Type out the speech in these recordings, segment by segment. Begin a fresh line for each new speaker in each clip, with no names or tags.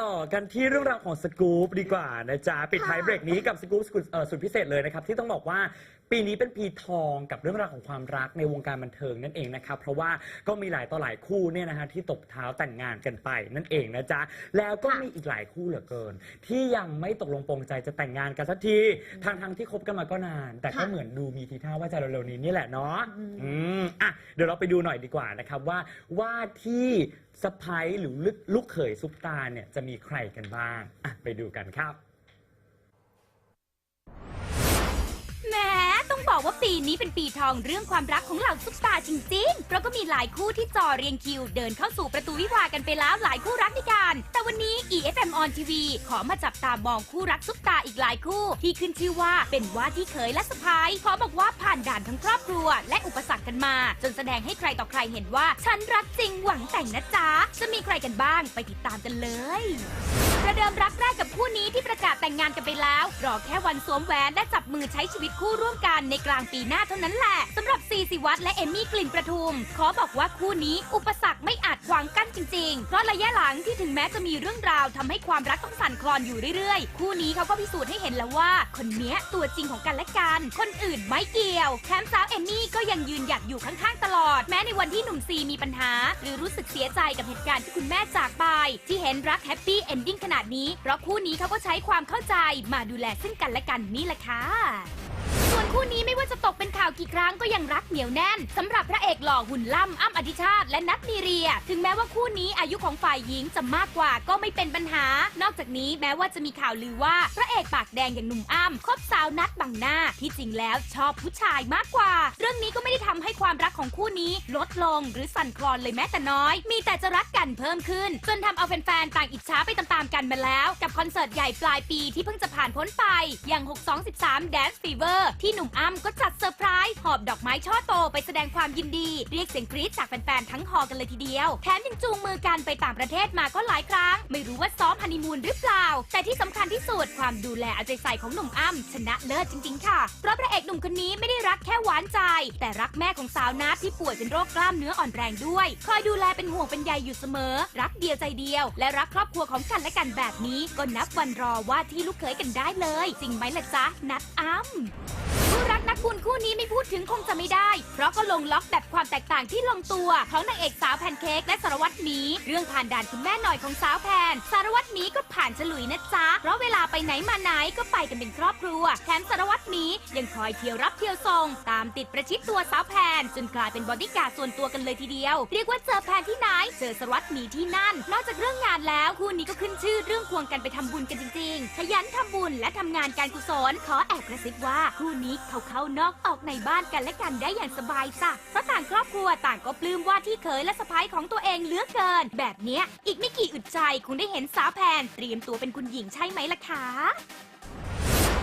ต่อกันที่เรื่องราวของสกู๊ปดีกว่านะจ๊ะ ปิดท้ายเบรกนี้กับสกู๊ปสุดเอ่อสุดพิเศษเลยนะครับ ที่ต้องบอกว่าปีนี้เป็นปีทองกับเรื่องราวของความรักในวงการบันเทิงนั่นเองนะครับ เพราะว่าก็มีหลายต่อหลายคู่เนี่ยนะฮะที่ตบเท้าแต่งงานกันไปนั่นเองนะจ๊ะ แล้วก็มีอีกหลายคู่เหลือเกิน ที่ยังไม่ตกลงปรงใจจะแต่งงานกันสักทีทางทางๆที่คบกันมาก็นาน แต่ก็
ค่ะ
เหมือนดูมีทีท่าว่าจะเร็วๆนี้นี่แหละเนาะ
อืม
อืมอะเดี๋ยวเราไปดูหน่อยดีกว่านะครับว่าว่าที่สะพ้ยหรือลูกลูกเขยซุปตาเนี่ยจะมีใครกันบ้างอะไปดูกันครับ
แหม้ ต้องบอกว่าปีนี้เป็นปีทองเรื่องความรักของเหล่าซุปตาจริงๆ เพราะก็มีหลายคู่ที่จ่อเรียงคิว เดินเข้าสู่ประตูวิวาห์กันไปแล้วหลายคู่รักด้วยกัน วันนี้ EFM on TV ขอมาจับตามองคู่รักซุปตาอีกหลายคู่ ที่ขึ้นชื่อว่าเป็นว่าที่เขยและสะพ้ายขอบอกว่าผ่านด่านทั้งครอบครัว และอุปสรรคกันมา จนแสดงให้ใครต่อใครเห็นว่า ฉันรักจริงหวังแต่งนะจ๊ะ จะมีใครกันบ้างไปติดตามกันเลยประเดิมรักแรกกับคู่นี้ที่ประกาศแต่งงานกันไปแล้ว รอแค่วันสวมแหวนและจับมือใช้ชีวิตคู่ร่วมกันในกลางปีหน้าเท่านั้นแหละสำหรับซีสิวัตและเอมมี่กลิ่นประทุม ขอบอกว่าคู่นี้อุปสรรค ไม่อาจขวางกั้นจริงๆ เพราะระยะหลังที่ถึงแม้จะมีเรื่องราวทำให้ความรักต้องสั่นคลอนอยู่เรื่อยๆ คู่นี้เขาก็พิสูจน์ให้เห็นแล้วว่า คนเนี้ยตัวจริงของกันและกัน คนอื่นไม่เกี่ยวแถมสาวเอมมี่ก็ยังยืนหยัดอยู่ข้างๆตลอด แม้ในวันที่หนุ่มซีมีปัญหา หรือรู้สึกเสียใจกับเหตุการณ์ที่คุณแม่จากไป ที่เห็นรักแฮปปี้เอนดิ้งขนาดนี้เพราะคู่นี้เขาก็ใช้ความเข้าใจมาดูแลซึ่งกันและกันนี่แหละค่ะ ส่วนคู่นี้ไม่ว่าจะตกเป็นข่าวกี่ครั้งก็ยังรักเหนียวแน่นสำหรับพระเอกหล่อหุ่นล่ำอ้ำอธิชาติ และนัทมีเรีย ถึงแม้ว่าคู่นี้อายุของฝ่ายหญิงจะมากกว่าก็ไม่เป็นปัญหา นอกจากนี้แม้ว่าจะมีข่าวลือว่า พระเอกปากแดงอย่างหนุ่มอ้ำคบสาวนัทบังหน้า ที่จริงแล้วชอบผู้ชายมากกว่า เรื่องนี้ก็ไม่ได้ทำให้ความรักของคู่นี้ลดลงหรือสั่นคลอนเลยแม้แต่น้อย มีแต่จะรักกันเพิ่มขึ้น จนทำเอาแฟนๆต่างอิจฉาไปตามๆกันมาแล้ว กับคอนเสิร์ตใหญ่ปลายปีที่เพิ่งจะผ่านพ้นไป อย่าง 6213 Dance Fever ทที่หนุ่มอ้ำก็จัดเซอร์ไพรส์หอบดอกไม้ช่อโตไปแสดงความยินดี เรียกเสียงกรี๊ดจากแฟนๆทั้งฮอกันเลยทีเดียวแถมยังจูงมือกันไปต่างประเทศมาก็หลายครั้ง ไม่รู้ว่าซ้อมฮันนีมูนหรือเปล่า แต่ที่สำคัญที่สุดความดูแลเอาใจใส่ของหนุ่มอ้ำชนะเลิศจริง ๆ ค่ะเพราะพระเอกหนุ่มคนนี้ไม่ได้รักแค่หวานใจ แต่รักแม่ของสาวนัทที่ป่วยเป็นโรคกล้ามเนื้ออ่อนแรงด้วย คอยดูแลเป็นห่วงเป็นใยอยู่เสมอ รักเดียวใจเดียว และรักครอบครัวของกันและกันแบบนี้ ก็นับวันรอว่าที่ลูกเขยกันได้เลย จริงไหมล่ะจ๊ะนัดอ้ำคู่รัก นักบุญคู่นี้ไม่พูดถึงคงจะไม่ได้ เพราะก็ลงล็อกแบบความแตกต่างที่ลงตัวของนางเอกสาวแพนเค้กและสารวัตรหมี เรื่องผ่านด่านคุณแม่หน่อยของสาวแพน สารวัตรหมีก็ผ่านฉลุยนะจ๊ะ เพราะเวลาไปไหนมาไหนก็ไปกันเป็นครอบครัว แถมสารวัตรหมียังคอยเที่ยวรับเที่ยวส่งตามติดประชิดตัวสาวแพนจนกลายเป็นบอดี้การ์ดส่วนตัวกันเลยทีเดียว เรียกว่าเจอแพนที่ไหนเจอสารวัตรหมีที่นั่น นอกจากเรื่องงานแล้วคู่นี้ก็ขึ้นชื่อเรื่องควงกันไปทำบุญกันจริง ๆ ขยันทำบุญและทำงานการกุศลขอแอบกระซิบว่าคู่นี้เขาเข้านอกออกในบ้านกันและกันได้อย่างสบายจ้ะเพราะต่างครอบครัวต่างก็ปลื้มว่าที่เขยและสะพ้ายของตัวเองเหลือเกิน แบบเนี้ยอีกไม่กี่อึดใจคงได้เห็นสาวแพนเตรียมตัวเป็นคุณหญิงใช่ไหมล่ะคะ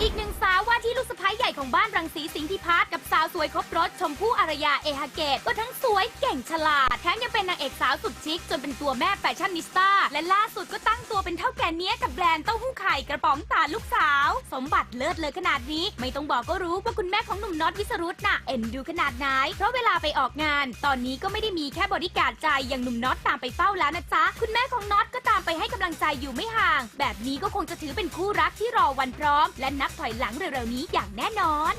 อีกหนึ่งสาวว่าที่ลูกสะพ้ใหญ่ของบ้านรังสีสิงห์พิพัฒน์กับสาวสวยครบรถชมพู่อารยาเอฮาเกตก็ทั้งสวยเก่งฉลาดแถมยังเป็นนางเอกสาวสุดชิคจนเป็นตัวแม่แฟชั่นนิสต้าและล่าสุดก็ตั้งตัวเป็นเท่าแก่เนี้ยกับแบรนด์เต้าหู้ไข่กระป๋องตาลูกสาว สมบัติเลิศเลยขนาดนี้ ไม่ต้องบอกก็รู้ว่าคุณแม่ของหนุ่มน็อตวิสรุตน่ะเอ็นดูขนาดไหนเพราะเวลาไปออกงาน ตอนนี้ก็ไม่ได้มีแค่บริการดใจอย่างหนุ่มน็อตตามไปเฝ้าแล้วนะจ๊ะคุณแม่ของน็อตก็ตามไปให้กำลังใจอยู่ไม่ห่าง แบบนี้ก็คงจะถือเป็นคู่รักที่รอวันพร้อม และนับถอยหลังเร็วๆนี้อย่างแน่นอน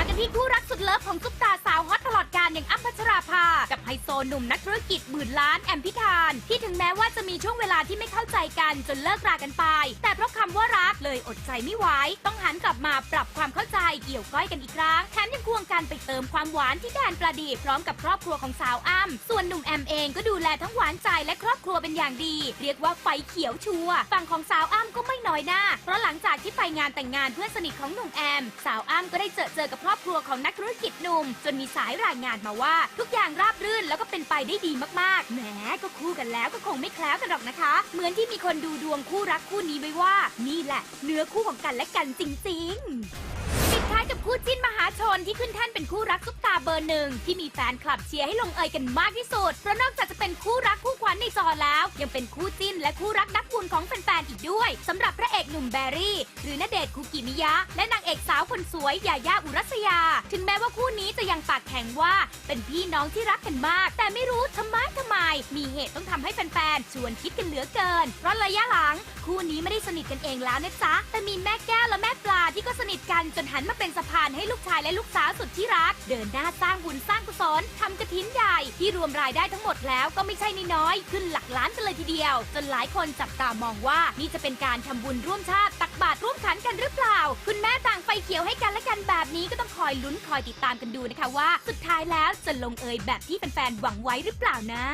ากันที่คู่รักสุดเลิฟของซุปตาสาวฮอตตลอดการอย่างอ้ำพัชราภา กับไฮโซหนุ่มนักธุรกิจหมื่นล้านแอมพิธาน ที่ถึงแม้ว่าจะมีช่วงเวลาที่ไม่เข้าใจกันจนเลิกรากันไป แต่เพราะคำว่ารักเลยอดใจไม่ไหวต้องหันกลับมาปรับความเข้าใจเกี่ยวก้อยกันอีกครั้งแถมยังควงกันไปเติมความหวานที่แดนประดีพร้อมกับครอบครัวของสาวอ้ำส่วนหนุ่มแอมเองก็ดูแลทั้งหวานใจและครอบครัวเป็นอย่างดี เรียกว่าไฟเขียวชัวร์ฝั่งของสาวอ้ำก็ไม่น้อยหน้า เพราะหลังจากที่ไปงานแต่งงานเพื่อนสนิทของหนุ่มแอม สาวอ้ำก็ได้เจอเจอกับครอบครัวของนักธุรกิจหนุ่ม จนมีสายรายงานมาว่า ทุกอย่างราบรื่นแล้วก็เป็นไปได้ดีมากๆแหมก็คู่กันแล้วก็คงไม่แคล้วกันหรอกนะคะ เหมือนที่มีคนดูดวงคู่รักคู่นี้ไว้ว่า นี่แหละ เนื้อคู่ของกันและกันจริงๆปิดท้ายกับคู่จิ้นมหาชนที่ขึ้นแท่นเป็นคู่รักซุปตาเบอร์หนึ่งที่มีแฟนคลับเชียร์ให้ลงเอยกันมากที่สุด เพราะนอกจากจะเป็นคู่รักคู่ วัญในจอแล้ว ยังเป็นคู่จิ้นและคู่รักนักบุญของแฟนๆอีกด้วยสำหรับพระเอกหนุ่มแบรี่ หรือณเดชน์คุกิมิยะ และนางเอกสาวคนสวยยาย่าอุรัสยา ถึงแม้ว่าคู่นี้จะยังปากแข็งว่า เป็นพี่น้องที่รักกันมาก แต่ไม่รู้ทำไมทำไม มีเหตุต้องทำให้แฟนๆชวนคิดกันเหลือเกินเพราะระยะหลัง คู่นี้ไม่ได้สนิทกันเองแล้วนะจ๊ะแต่มีแม่แก้วและแม่ปลาที่ก็ นิทกันจนหันมาเป็นสะพานให้ลูกชายและลูกสาวสุดที่รัก เดินหน้าสร้างบุญสร้างกุศลทำกระถินใหญ่ที่รวมรายได้ทั้งหมดแล้วก็ไม่ใช่น้อยขึ้นหลักล้านกันเลยทีเดียว จนหลายคนจับตามองว่านี่จะเป็นการทำบุญร่วมชาติตักบาตรร่วมขันกันหรือเปล่า คุณแม่ต่างไฟเขียวให้กันและกันแบบนี้ก็ต้องคอยลุ้นคอยติดตามกันดูนะคะว่า สุดท้ายแล้วจะลงเอยแบบที่แฟนๆหวังไว้หรือเปล่านะ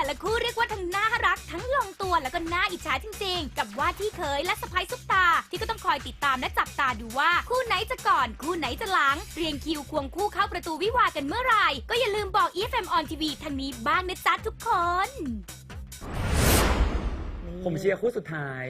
แต่ละคู่เรียกว่าทั้งน่ารัก ทั้งลงตัวแล้วก็น่าอิจฉาจริงๆ กับว่าที่เคยและสะพ้ายซุปตา ที่ก็ต้องคอยติดตามและจับตาดูว่า คู่ไหนจะก่อน คู่ไหนจะหลัง เรียงคิวควงคู่เข้าประตูวิวากันเมื่อไหร่ก็อย่าลืมบอก EFM on TV ทางนี้บ้างนะจ๊ะทุกคน
ผมเชียร์คู่สุดท้าย